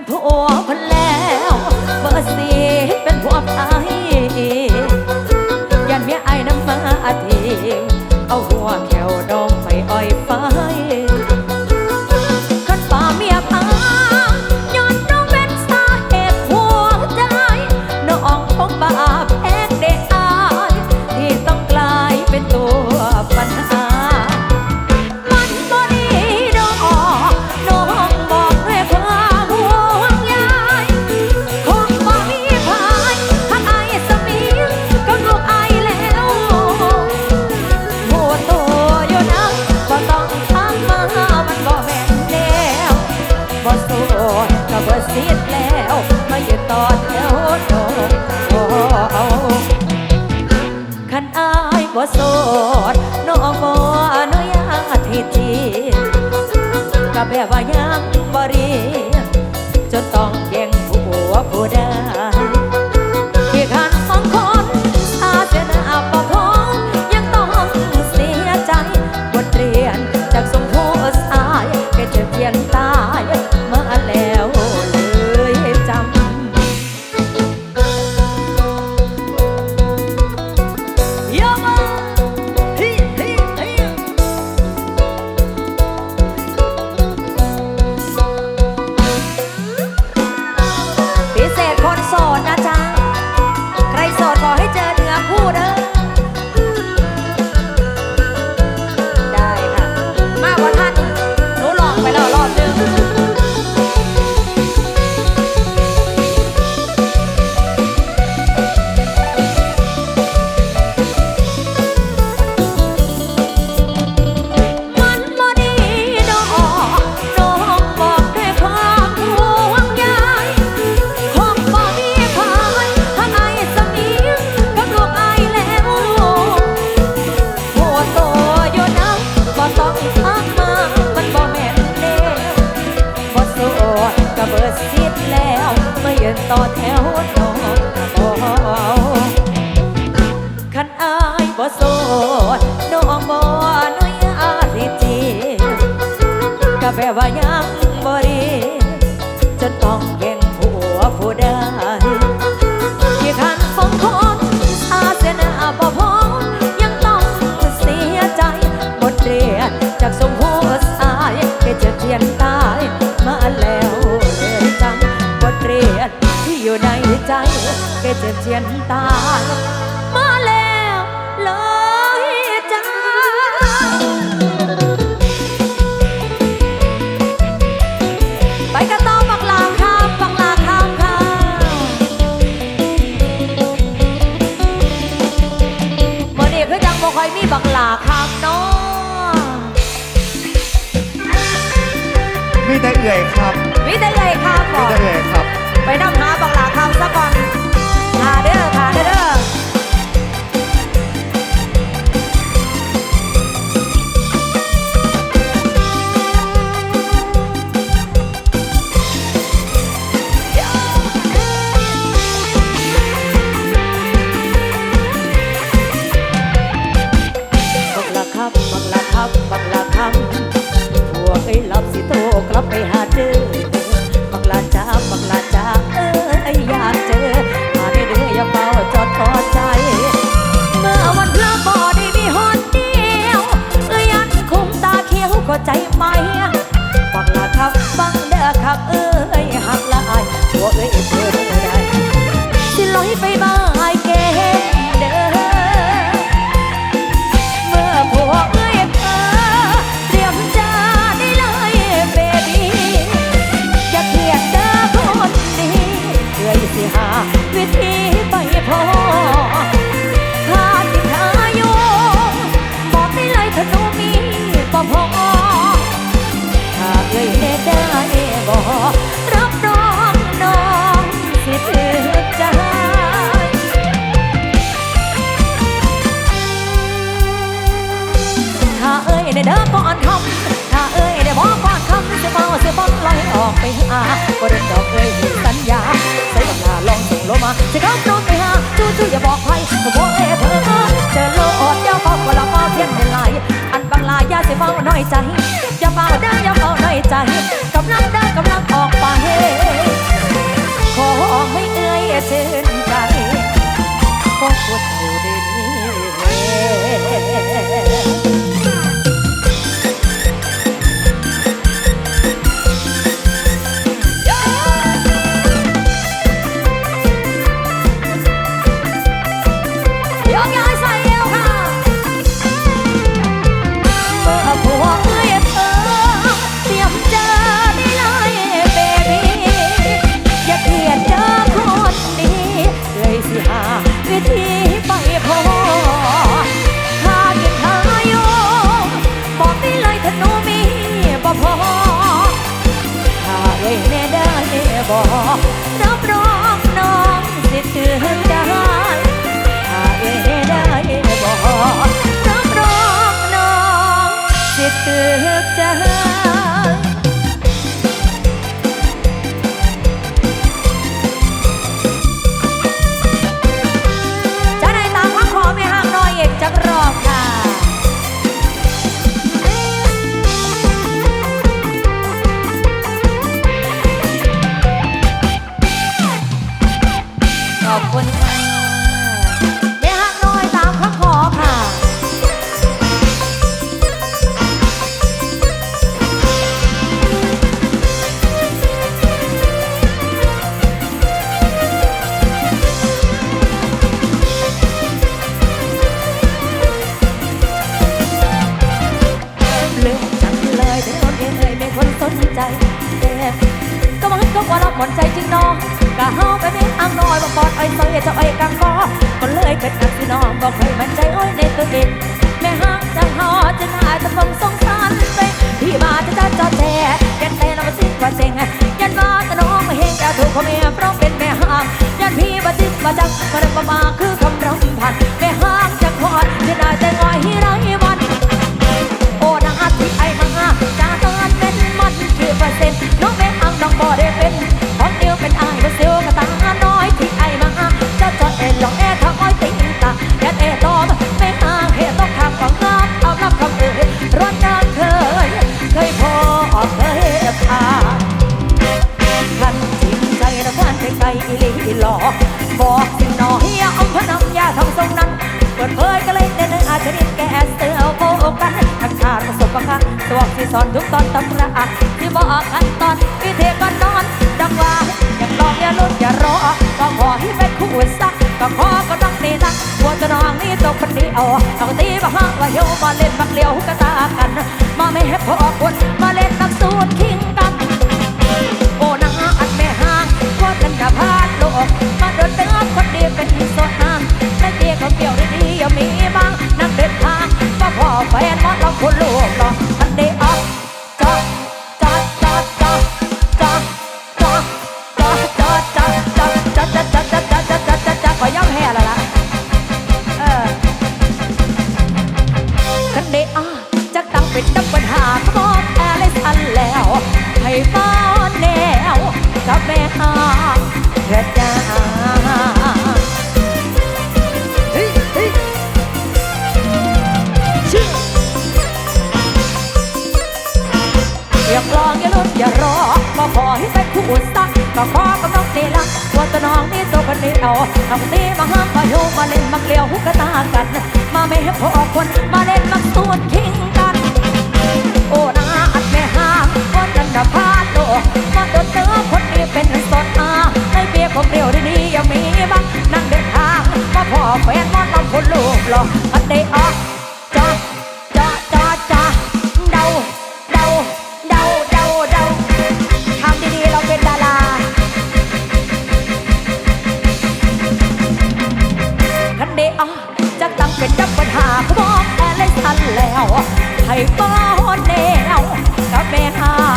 เป็นผัว vai องเย็นหัวผู้ใดที่ขันฟังคนอาเสนาบ่พอยังต้องเสียใจบทเรียนจากสมหัวสายแกจะเทียนตายมาแล้วเรือนจำบทเรียนที่อยู่ในใจแกจะเทียนตาย แต่เอื่อยครับมิตรใหญ่ข้าวก่อมิแต่เอื่อยครับ ไปนำหาบอกลาข้าวซะก่อนหาเด้อ หาบ่เดินดอกเอ้ยสัญญาใส่บังลาลองส่งโลมาสิเขาโปรดไปหาจู้จู้อย่าบอกใครก็บอกเอเธอเจอโลอดเดี๋ยวเฝ้าก็ละมาเพียงเป็นไรอันบังลายาสิเฝ้าน้อยใจอย่าเฝ้าเด้ออย่าเฝ้าน้อยใจกำลังเดินกำลังออกไปขอให้เอ้ยชื่นใจขอพูดอยู่ดีย ball. ก็ว่ารับหมดใจจริงน้องกะเฮาไปไม่อ้างน้อยบอกปอดไอ้ซอยจะไอ้กังกอก็เลยเป็นนักพี่น้องบอกเคยมั่นใจอ้อยในตัวเองแม่ห้างจังหอจะน่าจะฟังสงสารไปพี่มาจะจะจอแจยันแต่เรามาสิ้นว่าเจงยันมาแต่น้องมาเฮงแกถูกเขาเมียเพราะเป็นแม่ห้างยันพี่มาจิ้มมาจักมาเริ่มมาคือคำรำพันแม่ห้างจะคอดจะน่าจะงอยให้ไหลอีหลอบอกสิหนอเฮียอาพนำยาทำทรงนั้นเปิดเผยก็เลยได้นอาจจะนิดแก่เสือโกกันทักชาติประสบประการสวกที่สอนทุกตอนตำราที่บอกขั้นตอนวิธีการนอนดังว่าอย่าลองอย่าลุ้นอย่ารอก็ขอให้เป็นคู่สักก็ขอก็ต้องนี่นะหัวจะนองนี่ตัวคนเดียวเอาตีมาห้างว่าเหี่ยวมาเล่นบักเลี้ยวกระตากัน มาไม่ให้พอคนมาเล่นนักสูตรคิง แฟนมอดเราคนลูกหรอมันได้ออกจอดจอดจอดจอดจอดจอดจอดจอดจอดจอดจอดจอดจอดจอดจอดจอดจอดจอดจอดขอย่อมแพ้แล้วล่ะเออกันเดอาจักตั้งเป็นดับปัญหาก็บอกแอลิสันแล้วให้ฟ้อนแนวกับแม่หาเถิดจาเอย่าลุ้นอย่าขอให้เป็นคู่สักก็ขอก็ต้องเตละตัวตะน้องนี่ตัวคนเดียวเอาตีมาห้ามมาโยมาเล่นมาเกลียวหุกตากัน มาไม่ให้พอคนมาเล่นมาสวนคิงกัน โอ้นาอัดแม่ห้างคนนั้นน่ะพาดโลมาโดนเจอคนนี้เป็นสดอาในเบียร์ของเดียวดีๆยังมีบ้างนั่งเดินทางมาพอแฟนมอนเราคนลูกหล่ออันเดออกจอ ให้ป้อนแนวกับแม่หา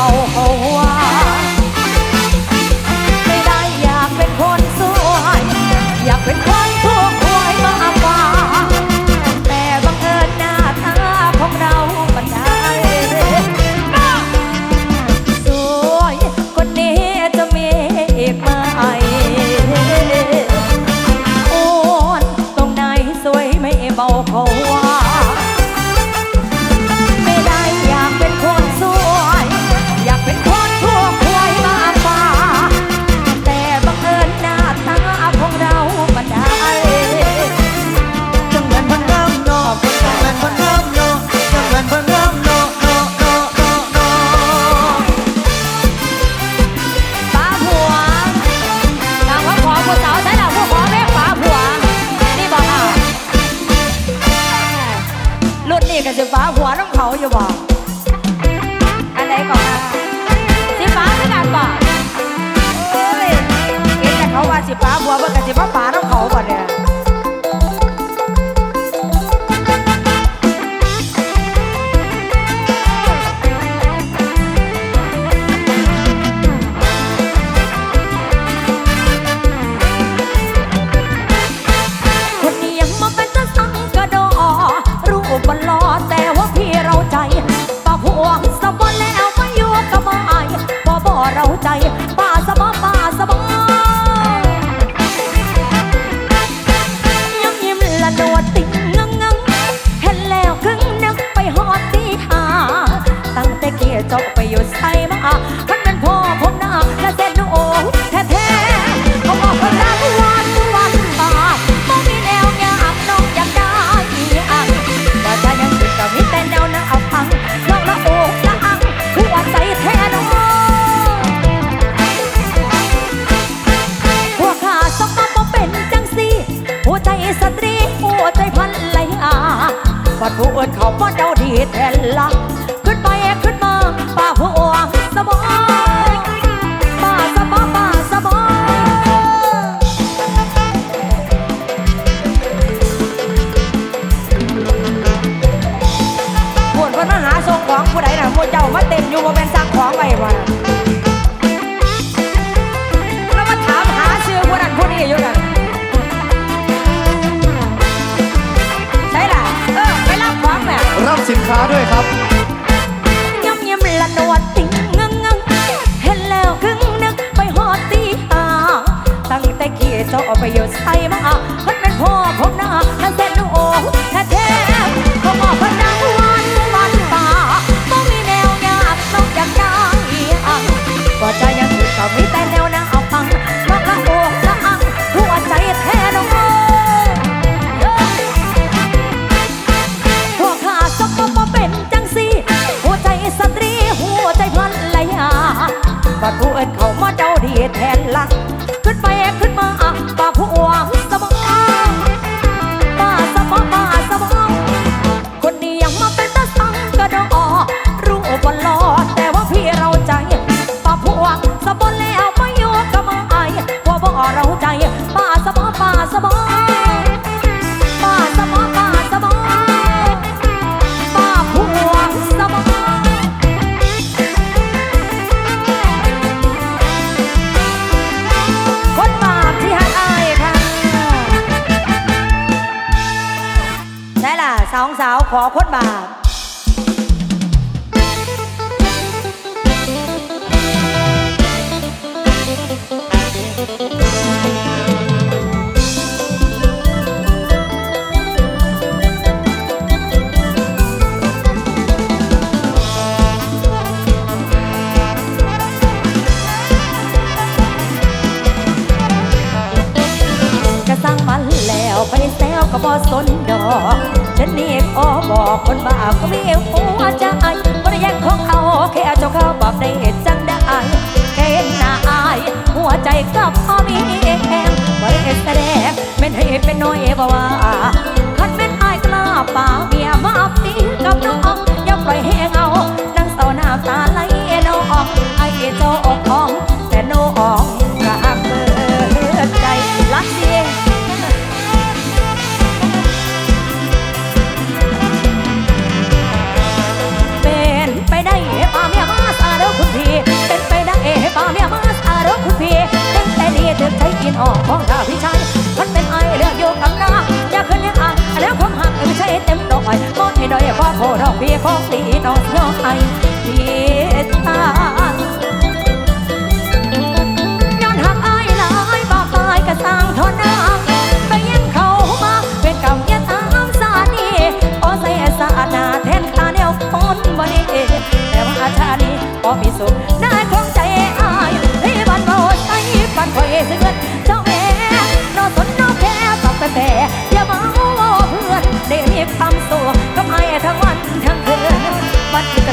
ไม่เคนบ้าก็ไม่เอวหัวใจบริด้แย่งของเขาแค่เจ้าเขาบอกได้จังได้แค่หน้าอายหัวใจก็พอมีแหงไว้แสดงไม่ให้เป็นน้อยบ่ว่า ขอฟรีดองยอไอ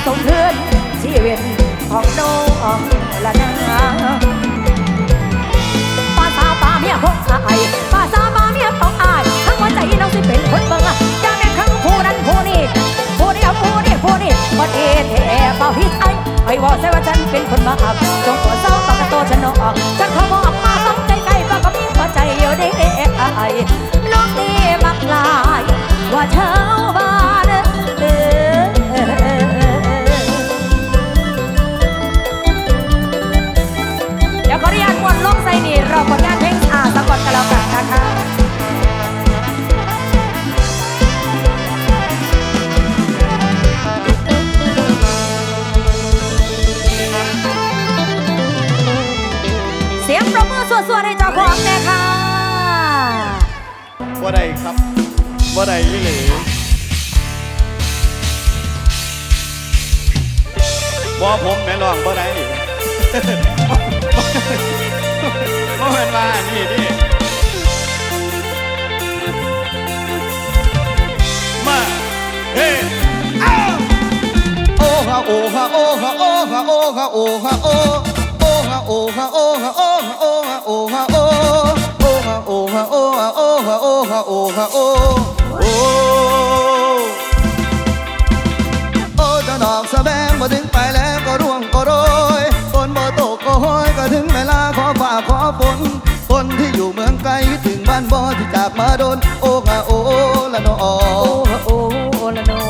สมเทือนชีวิตของน้องละนาป้าตาวป้าเมียพกใส บ่ผมแม่ลองบ่ได้บ่เป็นว่านี่นี่มาเฮ้โอ้ฮะโอ้ฮะโอ้ฮะโอ้ฮะโอ้ฮะโอ้ฮะโอ้โอ้ฮะโอ้ฮะโอ้ฮะโอ้ฮะโอ้ฮะโอ้ฮะโอ้โอ้ฮะโอ้ฮะโอ้ฮะโอ้ฮะโอ้ฮะโอ้โอ้จะดอกสะแบงบ่ถึง ก็ร่วงก็โรยฝนบ่ตกก็ห้อยก็ถึงเวลาขอฝ่าขอฝนคนที่อยู่เมืองไกลถึงบ้านบ่ที่จากมาโดน โอ้กะโอละนอโอ้ละนอ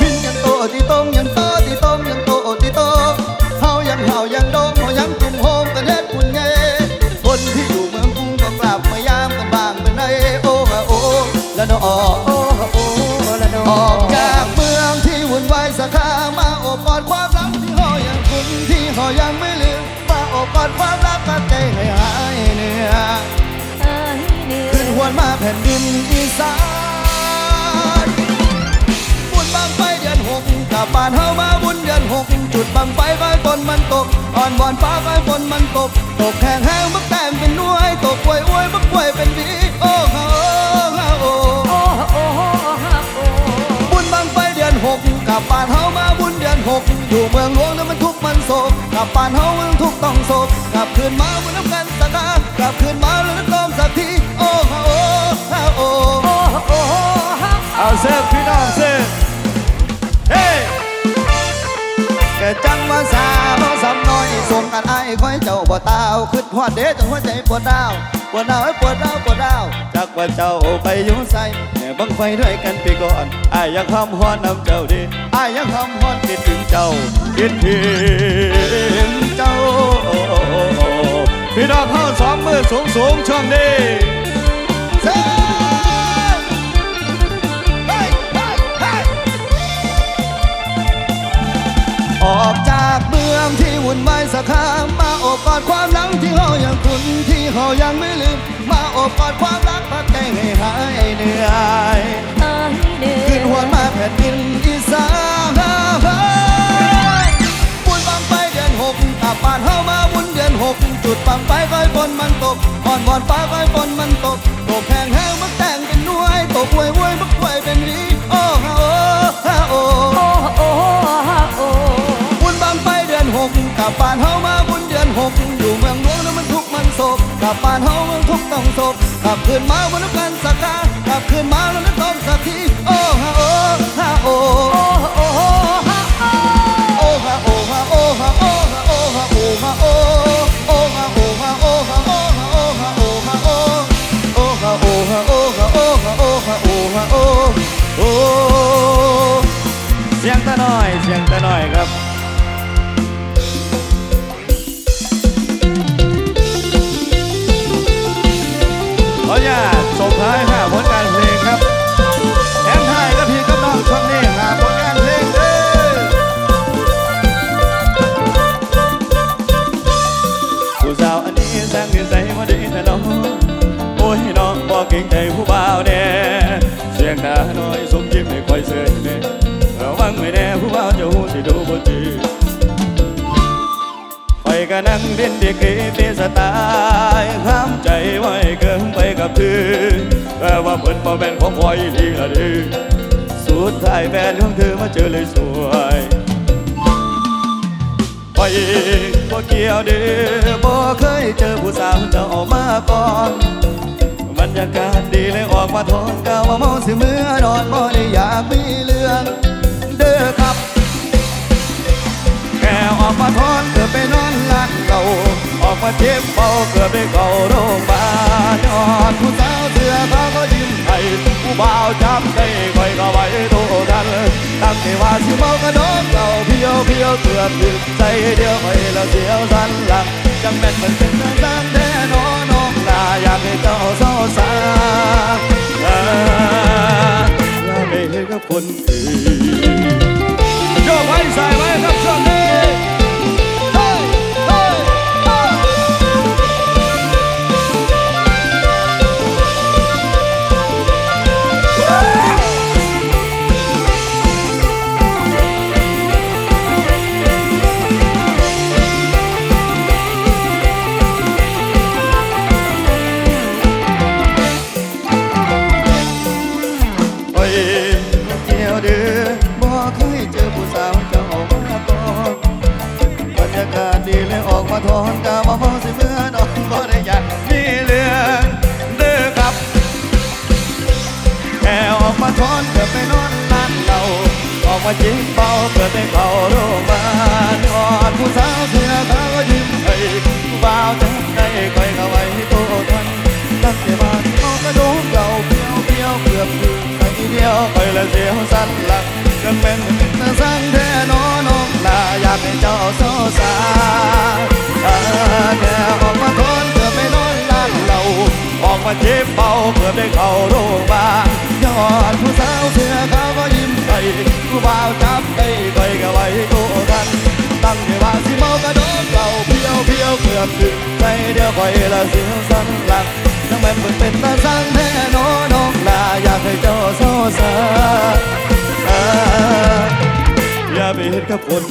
พินยังโตที่ต้องยังโตที่ต้องยังโตที่โตเฮายังเฮายังดงเฮายังกลุ่มโฮมกันเล็ดคุณเย่คนที่อยู่เมืองกรุงก็กลับมายามกันบ้างเป็นไรโอ้กะโอละนอ ยังไม่ลืมมาโอบกอดความรักกับใจให้หายเหนื่อยเอ้ยเหนื่อขึ้นหวนมาแผ่นดินอีสานบุญบังไฟเดือนหกกลับบ้านเฮามาบุญเดือนหกจุดบังไฟไฟฝนมันตกอ่อนบอนฟ้าไฟฝนมันตก ตกแห้งแห้งมักแต้มเป็นน่วยตกควยอ้วยมักควยเป็นวีโอ้ฮาโอ้ฮาโอ้โอ้โอ้ฮักโอ้บุญบังไฟเดือนหกกลับบ้านเฮามาบุญ อนหกอยู่เมืองหลวงนั้นมันทุกข์มันโศกกลับบ้านเฮามันทุกข์ต้องโศกกลับคืนมาวันน้ำกันสักากลับคืนมาแล้วนักร้องสักทีโอ้ฮาโอ้ฮาโอ้โอ้โอ้ฮักเอาเซฟพี่น้องเซฟเฮ้แกจังว่าสาวสำน้อยส่งกันไอ้คอยเจ้าบ่ตาวขึ้นฮอดเด้จนหัวใจปวดดาว ปวดดาวให้ปวดดาวปวดดาวจากว่าเจ้าไปอยู่ใส่แม่บังไฟด้วยกันไปก่อนไอ้ายยังหอมฮอนนำเจ้าดีไอ้ายยังหอมฮอนคิดถึงเจ้าคิดถึงเจ้าพี่น้องเข้าสองมือสูงสูงช่วงนี้ ออกจากเมืองที่วุ่นวายสักครั้งมาอบกอดความหลังที่เขายังคุ้นที่เขายังไม่ลืม มาอบกอดความรักพักใจให้หายเหนื่อยเอ้เหนื่อยขึ้นหัวมาแผ่นดินอีสานบุญบังไฟเดือนหกกลับบ้านเฮามาบุญเดือนหกจุดบังไฟไฟฝนมันตกอ่อนบอนฟ้าไฟฝนมันตกตกแห้งแห้งมักแต่งเป็นน่วยตกหวยหวยมักหวยเป็นห บบ้านเฮามาบุญเดือนหกอยู่เมืองหลวงนั้นมันทุกข์มันโศกกลับบ้านเฮาเมืองทุกต้องโศกกลับคืนมาวันน้ำกันสักกากลับคืนมาแล้วนั้นต้องสักทีโอ้ฮาโอ้ฮาโอ้โอ้โอ้ฮักโอ้โอ้ฮาโอ้ฮาโอ้ฮาโอ้ฮาโอ้ฮาโอ้ฮาโอ้โอ้ฮาโอ้ฮาโอ้ฮาโอ้ฮาโอ้ฮาโอ้ฮาโอ้โอ้ฮาโอ้ฮาโอ้ฮาโอ้ฮาโอ้ฮาโอ้ฮาโอ้โอ้เสียงตาหน่อยเสียงตาหน่อยครับ ญาตส่งท้ายหาผลงานเพลงครับแอนไทยกับพี่กับน้องช่วงนี้หาผลงานเพลงเด้อผู้สาวอันนี้สร้างนิสัยมาดีแต่น้องโอ้ยน้องบอกเก่งใจผู้บ่าวแน่เสียงหน้าน้อยสมยิ้มไม่ค่อยเสยแน่ระวังไม่แน่ผู้บ่าวจะหูสิดูบ่ดีไปก็นั่งดินดีกรีตีสไตล์ห้ามใจไว้เกินไป กับเธอแต่ว่าเปิดมาแม่นของพอยลีละเดีสุดท้ายแฟนของเธอมาเจอเลยสวยไปบ่เกี่ยวเด้อบ่เคยเจอผู้สาวจะออกมาก่อนบรรยากาศดีเลยออกมาทอนกาวว่าเมาสิเมื่อนอนบ่ได้อยากมีเรื่องเด้อครับแค่ออกมาทอนเกือบไปนอนหลักเก่าออกมาเจ็บเบาเกือบไปเก่าโรงพยาบาล ดผู้สาวเสือเขาก็ยิ้มให้ผู้บ่าวจำได้คอยก็ไว้โตทันตั้งแต่ว่าสิเมากระโดดเก่าเพียวเพียวเกือบถึงใจเดียวไปแล้วเสียวสันหลังจังแม่นมันเป็นทางด้านแน่นอนน้องลาอยากให้เจ้าเศร้าสาอ่าอย่าไปเห็นกับคนอื่นโยกไว้ใส่ไว้ครับช่วงนี้ อบไปเขาโรงพยาบาลกอดผู้สาวเสื้อขาวก็ยิ้มให้ผู้บ่าวจังได้คอยเข้าไว้โตทันตั้งแต่มาที่นอนกระโดดเก่าเพียวเพียวเกือบถึงไปเดียวคอยละเสียวสั้นหลักกันเป็นแต่สั่งแท้นอน้องลาอยากให้เจ้าโซซาอ่าแค่ออกมาทนเกือบไปนอนร้านเราออกมาเจ็บเบาเกือบได้เข้าโรงพยาบาล เดียวคอยละเสียวสันหลังทั้งแม่นเพิ่งเป็นตาสังแท้โนน้องลาอยากให้เจ้าโซซาอ่าอย่าไปเห็นกับคน